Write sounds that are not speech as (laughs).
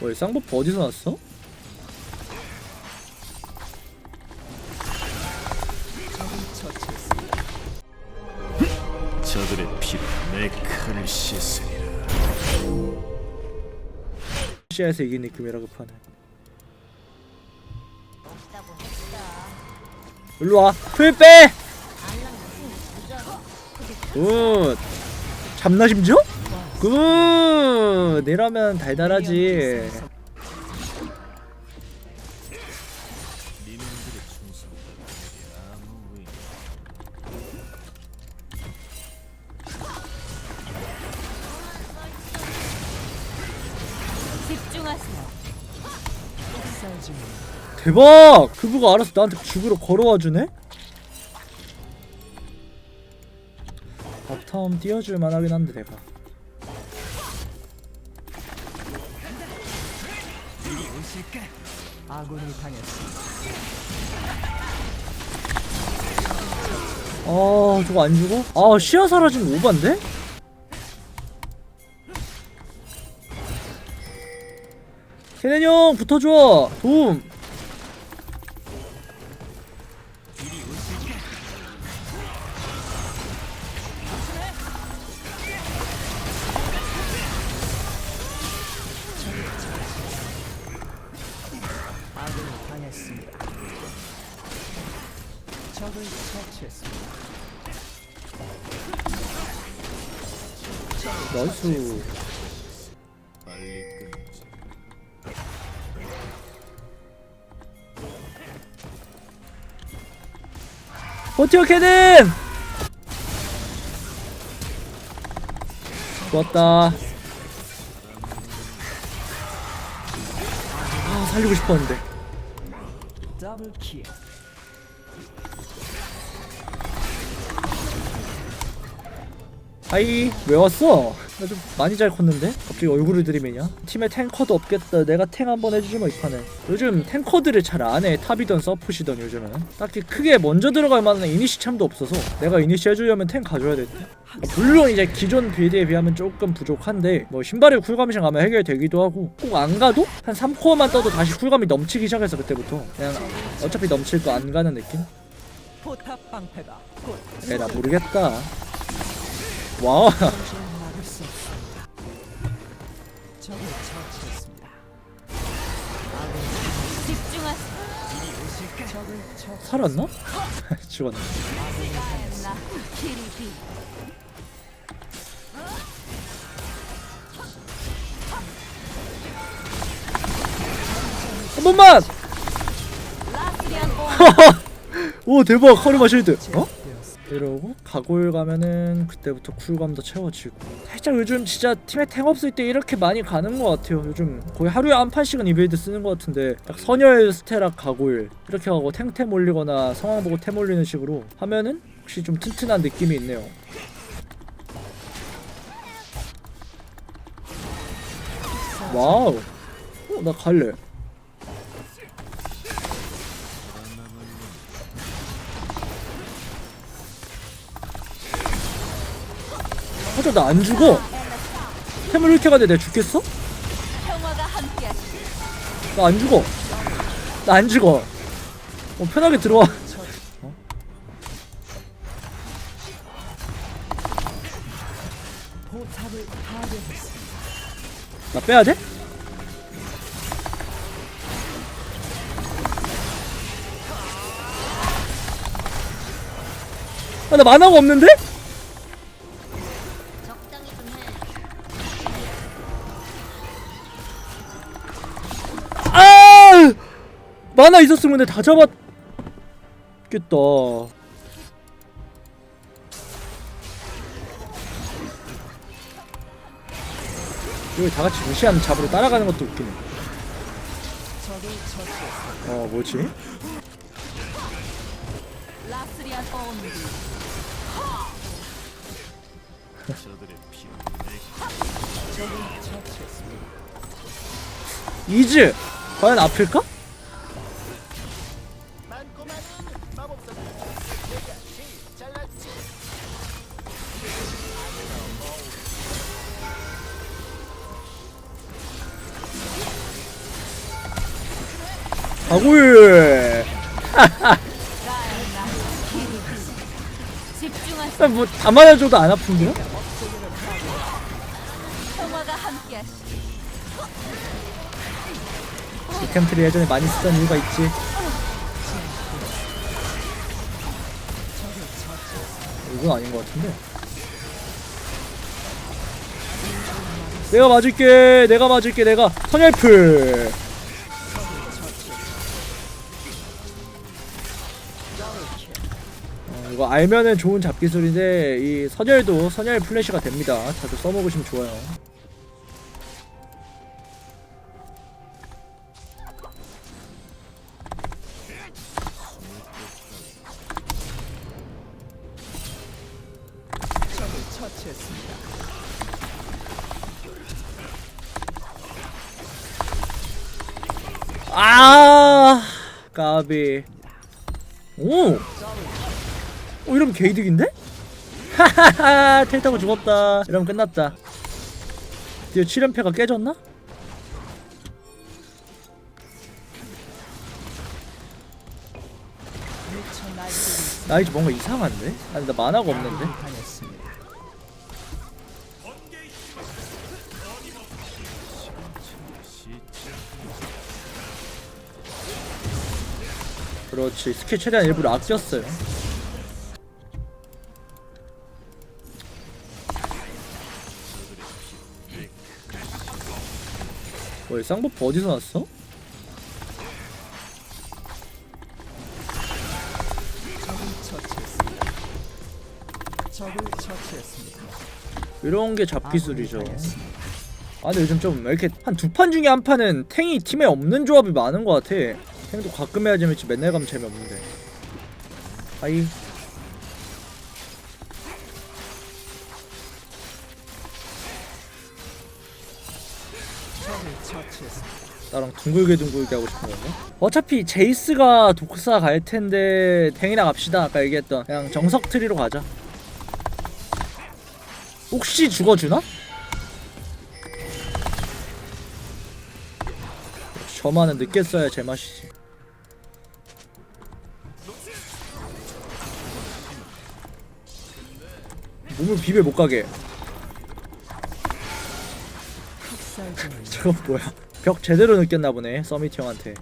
왜 쌍버프 어디서 났어? 저들의 피로 내 칼을 씻으리라. 시야에서 이긴 느낌이라 급하네 일로와 풀 빼! 굿 잡나 심지어? 굿 이러면 달달하지. 대박! 그거가 알아서 나한테 죽으러 걸어와 주네? 바텀 띄워줄 만하긴 한데 내가 아 저거 안 죽어? 아 시야 사라진 오반데? 케넨 형 붙어줘 도움 나이스 빨리 끊자. 버텨 케넨 좋았다. 아 살리고 싶었는데 하이 왜 왔어? 나 좀 많이 잘 컸는데? 갑자기 얼굴을 들이미냐? 팀에 탱커도 없겠다. 내가 탱 한번 해주지 뭐 이판에. 요즘 탱커들을 잘 안 해. 탑이던 서폿이던 요즘은. 딱히 크게 먼저 들어갈 만한 이니시 참도 없어서 내가 이니시 해주려면 탱 가져야 돼. 물론 이제 기존 빌드에 비하면 조금 부족한데 뭐 신발에 쿨감이랑 가면 해결되기도 하고 꼭 안 가도 한 3코어만 떠도 다시 쿨감이 넘치기 시작해서 그때부터 그냥 어차피 넘칠 거 안 가는 느낌? 에나 모르겠다. 와 적을 처치했습니다. 집중하세요. 적을 처 살았나? (laughs) 죽었네 나 키리비. 한 번만! 라스리안 공. (laughs) 오 대박 카르마 쉴드 어? 이러고 가골 가면은 그때부터 쿨감도 채워지고. 살짝 요즘 진짜 팀에 탱 없을 때 이렇게 많이 가는 것 같아요. 요즘 거의 하루에 한 판씩은 이 빌드 쓰는 것 같은데 딱 선열 스테락 가골 이렇게 하고 탱템 올리거나 상황 보고 템 올리는 식으로 하면은 혹시 좀 튼튼한 느낌이 있네요. 와우. 어, 나 갈래 하자 나안 죽어 템을 이렇게 가는데 내가 죽겠어? 나 안 죽어 나 안 죽어 어 편하게 들어와 어? (laughs) 나 빼야 돼? 아, 나 만화가 없는데? 만화 있었으면 다 잡았겠다. 여기 다 같이 무시하는 잡으러 따라가는 것도 웃기네. 어, 뭐지? (laughs) 이즈! 과연 아플까? 가골 집중하세요. 뭐다 맞아줘도 안 아픈데요? 이템트리 예전에 많이 쓰던 이유가 있지. 이건 아닌 것 같은데. 내가 맞을게 내가 맞을게 내가 선열풀 이거 알면은 좋은 잡기술인데 이 선열도 선열 플래시가 됩니다 다들 써먹으시면 좋아요. 아 까비 오! 어 이러면 개이득인데? 하하하 텔 타고 죽었다 이러면 끝났다 드디어 7연패가 깨졌나? 나 이제 뭔가 이상한데? 아니 나 만화가 없는데? 그렇지 스킬 최대한 일부러 아꼈어요 뭐야 쌍버프 어디서 났어? 이런 게 잡기술이죠. 아 근데 요즘 좀왜 이렇게 한 두 판 중에 한 판은 탱이 팀에 없는 조합이 많은 것 같아 탱도 가끔 해야 재밌지 맨날 가면 재미없는데 하이 나랑 둥글게 둥글게 하고 싶은 건데 어차피 제이스가 독사 갈 텐데 탱이나 갑시다. 아까 얘기했던 그냥 정석 트리로 가자. 혹시 죽어주나? 저만은 늦게 써야 제맛이지. 몸을 비벼 못 가게 저거 뭐야? 벽 제대로 느꼈나 보네 서미티 형한테